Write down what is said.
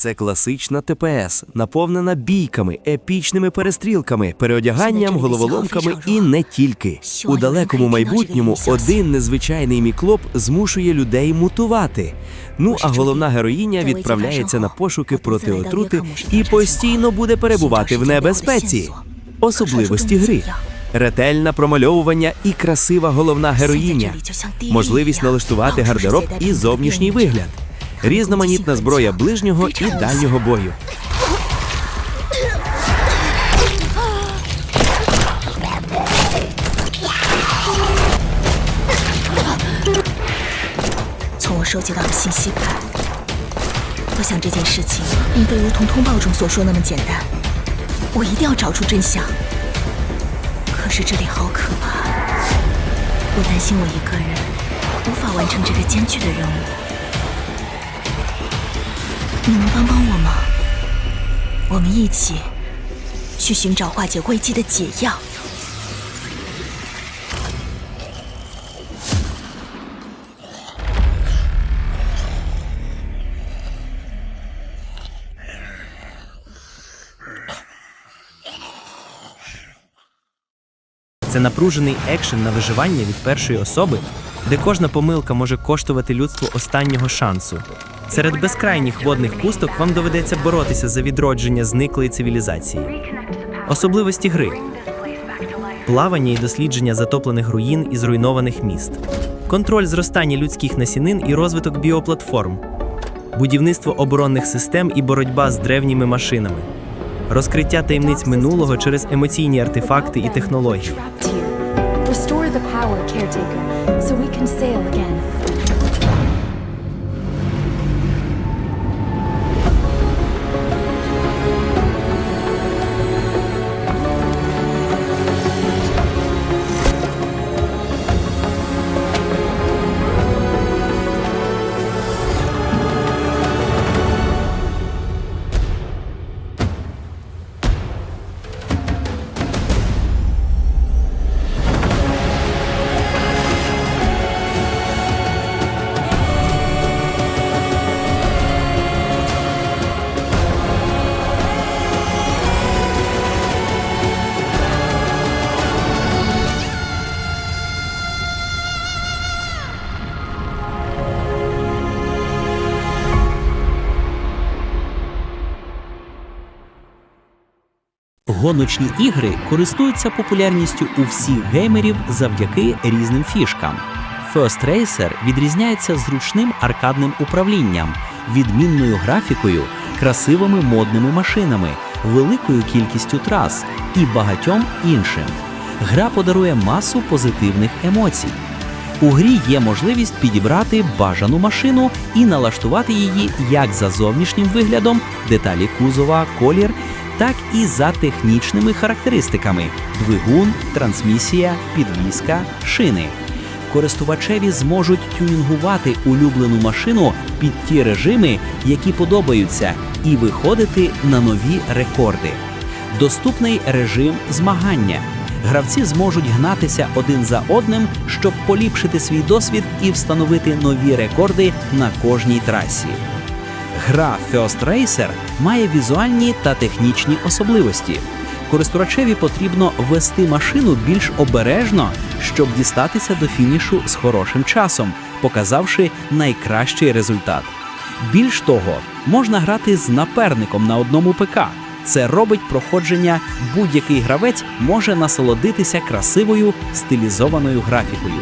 Це класична ТПС, наповнена бійками, епічними перестрілками, переодяганням, головоломками і не тільки. У далекому майбутньому один незвичайний міклоп змушує людей мутувати. Ну а головна героїня відправляється на пошуки проти отрути і постійно буде перебувати в небезпеці. Особливості гри. Ретельне промальовування і красива головна героїня, можливість налаштувати гардероб і зовнішній вигляд, різноманітна зброя ближнього і дальнього бою. 从我收集到的信息看，我想这件事情并非如同通报中所说那么简单。我一定要找出真相。可是这里好可怕，我担心我一个人无法完成这个艰巨的任务。 你能帮帮我吗？我们一起去寻找化解危机的解药。 Це напружений екшен на виживання від першої особи, де кожна помилка може коштувати людству останнього шансу. Серед безкрайніх водних пусток вам доведеться боротися за відродження зниклої цивілізації. Особливості гри плавання і дослідження затоплених руїн і зруйнованих міст, контроль зростання людських насінин і розвиток біоплатформ, будівництво оборонних систем і боротьба з древніми машинами, розкриття таємниць минулого через емоційні артефакти і технології. Restore the power, caretaker, so we can sail again. Гоночні ігри користуються популярністю у всіх геймерів завдяки різним фішкам. First Racer відрізняється зручним аркадним управлінням, відмінною графікою, красивими модними машинами, великою кількістю трас і багатьом іншим. Гра подарує масу позитивних емоцій. У грі є можливість підібрати бажану машину і налаштувати її як за зовнішнім виглядом, деталі кузова, колір, так і за технічними характеристиками: двигун, трансмісія, підвізка, шини. Користувачеві зможуть тюнінгувати улюблену машину під ті режими, які подобаються, і виходити на нові рекорди. Доступний режим змагання. Гравці зможуть гнатися один за одним, щоб поліпшити свій досвід і встановити нові рекорди на кожній трасі. Гра First Racer має візуальні та технічні особливості. Користувачеві потрібно вести машину більш обережно, щоб дістатися до фінішу з хорошим часом, показавши найкращий результат. Більш того, можна грати з наперником на одному ПК. Це робить проходження будь-який гравець може насолодитися красивою стилізованою графікою.